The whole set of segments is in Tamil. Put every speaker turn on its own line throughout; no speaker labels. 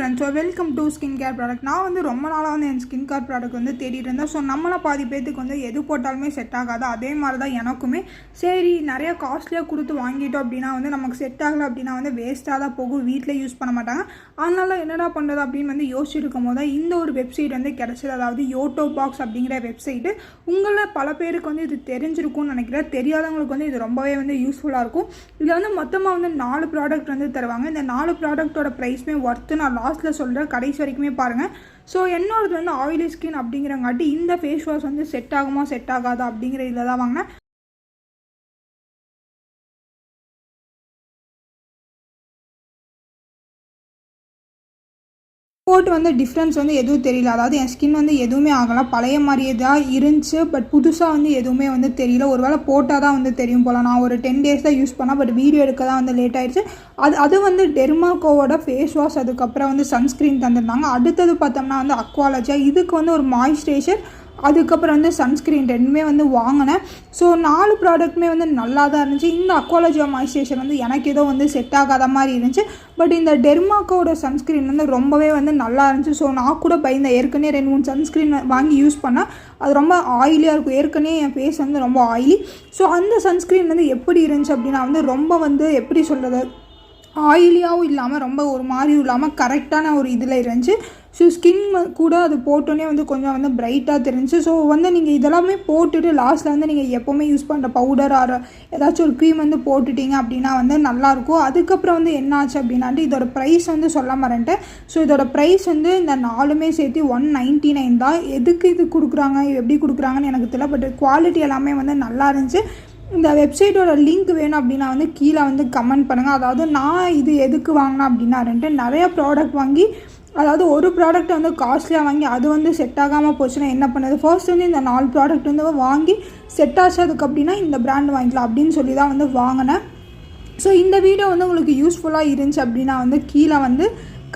Friends so welcome to skin care product நான் வந்து ரொம்ப நாளாக வந்து என் ஸ்கின் கேர் ப்ராடக்ட் வந்து தேடிட்டு இருந்தேன். ஸோ நம்மளை பாதி பேத்துக்கு வந்து எது போட்டாலுமே செட் ஆகாது. அதே மாதிரி தான் எனக்குமே. சரி நிறைய காஸ்ட்லியாக கொடுத்து வாங்கிட்டோம் அப்படின்னா வந்து நமக்கு செட் ஆகலை அப்படின்னா வந்து வேஸ்ட்டாக தான் போகும். வீட்டில் யூஸ் பண்ண மாட்டாங்க. அதனால என்னடா பண்ணுறது அப்படின்னு வந்து யோசிச்சிருக்கும் போது தான் இந்த ஒரு வெப்சைட் வந்து கிடச்சிது. அதாவது யோட்டோ பாக்ஸ் அப்படிங்கிற வெப்சைட்டு உங்களை பல பேருக்கு வந்து இது தெரிஞ்சிருக்கும்னு நினைக்கிறேன். தெரியாதவங்களுக்கு வந்து இது ரொம்பவே வந்து யூஸ்ஃபுல்லாக இருக்கும். இதில் வந்து மொத்தமாக வந்து நாலு ப்ராடக்ட் வந்து தருவாங்க. இந்த நாலு ப்ராடக்ட்டோட ப்ரைஸுமே ஒர்த்து நான் லாஸ்ட்டில் சொல்கிறேன் கடைசி வரைக்குமே பாருங்கள் ஸோ என்னோடது வந்து ஆயிலி ஸ்கின் அப்படிங்கிறங்காட்டி இந்த ஃபேஸ் வாஷ் வந்து செட் ஆகுமா செட் ஆகாதா அப்படிங்கிற இதில் தான் வாங்கினேன். போட்டு வந்து டிஃப்ரென்ஸ் வந்து எதுவும் தெரியல. அதாவது என் ஸ்கின் வந்து எதுவுமே ஆகலை. பழைய மாதிரியே தான் இருந்துச்சு. பட் புதுசாக வந்து எதுவுமே வந்து தெரியல. ஒருவேளை போட்டால் தான் வந்து தெரியும் போல். நான் ஒரு டென் டேஸ் தான் யூஸ் பண்ணேன். பட் வீடியோ எடுக்க தான் வந்து லேட் ஆயிடுச்சு. அது அது வந்து டெர்மாக்கோவோட ஃபேஸ் வாஷ் அதுக்கப்புறம் வந்து சன்ஸ்க்ரீன் தந்திருந்தாங்க. அடுத்தது பார்த்தோம்னா வந்து அக்வாலஜா இதுக்கு வந்து ஒரு மாய்ஸ்சரைசர் அதுக்கப்புறம் வந்து சன்ஸ்க்ரீன் ரெண்டுமே வந்து வாங்கினேன். ஸோ நாலு ப்ராடக்ட்டுமே வந்து நல்லா தான் இருந்துச்சு. இந்த அக்வாலஜியா மாய்ஸ்சரைசர் வந்து எனக்கு ஏதோ வந்து செட் ஆகாத மாதிரி இருந்துச்சு. பட் இந்த டெர்மாக்கோட சன்ஸ்க்ரீன் வந்து ரொம்பவே வந்து நல்லா இருந்துச்சு. ஸோ நான் கூட பயந்த ஏற்கனவே ரெண்டு மூணு சன்ஸ்க்ரீன் வாங்கி யூஸ் பண்ணேன். அது ரொம்ப ஆயிலியாக இருக்கும். ஏற்கனவே என் ஃபேஸ் வந்து ரொம்ப ஆயிலி ஸோ அந்த சன்ஸ்க்ரீன் வந்து எப்படி இருந்துச்சு அப்படின்னா வந்து ரொம்ப வந்து எப்படி சொல்கிறது ஆயிலியாகவும் இல்லாமல் ரொம்ப ஒரு மாதிரியும் இல்லாமல் கரெக்டான ஒரு இதில் இருந்துச்சு. ஸோ ஸ்கின் கூட அது போட்டோன்னே வந்து கொஞ்சம் வந்து பிரைட்டாக தெரிஞ்சு ஸோ வந்து நீங்கள் இதெல்லாமே போட்டுட்டு லாஸ்ட்டில் வந்து நீங்கள் எப்போவுமே யூஸ் பண்ணுற பவுடர் ஆர் ஏதாச்சும் ஒரு க்ரீம் வந்து போட்டுட்டீங்க அப்படின்னா வந்து நல்லாயிருக்கும் அதுக்கப்புறம் வந்து என்ன ஆச்சு அப்படின்னாட்டு இதோட ப்ரைஸ் வந்து சொல்ல மாட்டேன் ஸோ இதோட ப்ரைஸ் வந்து இந்த நாலுமே சேர்த்து ஒன் நைன்ட்டி நைன் தான். எதுக்கு இது கொடுக்குறாங்க எப்படி கொடுக்குறாங்கன்னு எனக்கு தெரியல. பட் குவாலிட்டி எல்லாமே வந்து நல்லா இருந்துச்சு. இந்த வெப்சைட்டோட லிங்க் வேணும் அப்படின்னா வந்து கீழே வந்து கமெண்ட் பண்ணுங்கள் அதாவது நான் இது எதுக்கு வாங்கினேன் அப்படின்னா ரெண்டு நிறைய ப்ராடக்ட் வாங்கி அதாவது ஒரு ப்ராடக்ட் வந்து காஸ்ட்லியாக வாங்கி அது வந்து செட் ஆகாமல் போச்சுன்னா என்ன பண்ணுது ஃபர்ஸ்ட் வந்து இந்த நாலு ப்ராடக்ட் வந்து வாங்கி செட் ஆச்சதுக்கு அப்படின்னா இந்த ப்ராண்ட் வாங்கிக்கலாம் அப்படின்னு சொல்லி தான் வந்து வாங்கினேன். ஸோ இந்த வீடியோ வந்து உங்களுக்கு யூஸ்ஃபுல்லாக இருந்துச்சு அப்படின்னா வந்து கீழே வந்து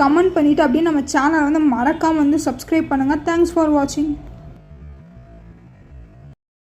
கமெண்ட் பண்ணிவிட்டு அப்படியே நம்ம சேனலை வந்து மறக்காமல் வந்து சப்ஸ்கிரைப் பண்ணுங்கள் தேங்க்ஸ் ஃபார் வாட்சிங்